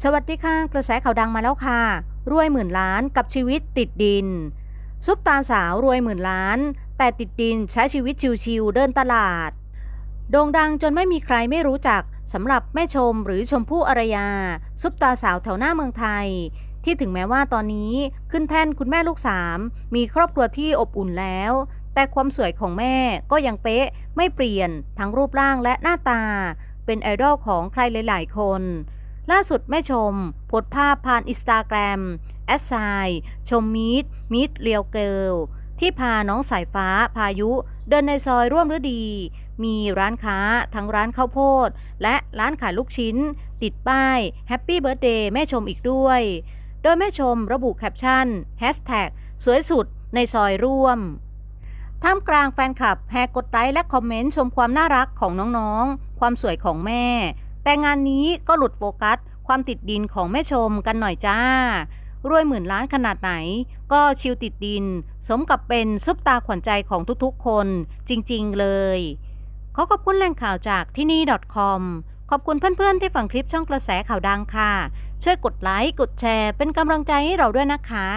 สวัสดีค่ะ กระแสข่าวดังมาแล้วค่ะ รวยหมื่นล้านกับชีวิตติดดิน ซุปตาสาวรวยหมื่นล้าน แต่ติดดินใช้ชีวิตชิวๆเดินตลาด โด่งดังจนไม่มีใครไม่รู้จักสำหรับแม่ชมหรือชมพู่อารยา ซุปตาสาวแถวหน้าเมืองไทย ที่ถึงแม้ว่าตอนนี้ขึ้นแท่นคุณแม่ลูกสามมีครอบครัวที่อบอุ่นแล้ว แต่ความสวยของแม่ก็ยังเป๊ะไม่เปลี่ยนทั้งรูปร่างและหน้าตา เป็นไอดอลของใครหลาย ๆ คน ล่าสุดแม่ชมโพสภาพผ่านอินสตาแกรมแอดไซชมมีดมีดเรียวเกิลที่พาน้องสายฟ้าพายุ เดินในซอยร่วมฤดี มีร้านค้าทั้งร้านข้าวโพด และร้านขายลูกชิ้น ติดป้ายแฮปปี้เบิร์ a เดย์แม่ชมอีกด้วย โดยแม่ชมระบุแคปชั่นแฮชแท็กสวยสุดในซอยร่วมท่ามกลางแฟนคลับแห่กดไลค์และคอมเมนต์ชมความน่ารักของน้องๆ ความสวยของแม่ แต่งานนี้ก็หลุดโฟกัส ความติดดินของแม่ชมกันหน่อยจ้ารวยหมื่นล้านขนาดไหน ก็ชิวติดดิน สมกับเป็นซุปตาขวัญใจของทุกๆ คนจริงๆเลย ขอขอบคุณแหล่งข่าวจากที่นี่ .com ขอบคุณเพื่อนๆ ที่ฟังคลิปช่องกระแสข่าวดังค่ะ ช่วยกดไลค์ กดแชร์ เป็นกำลังใจให้เราด้วยนะคะ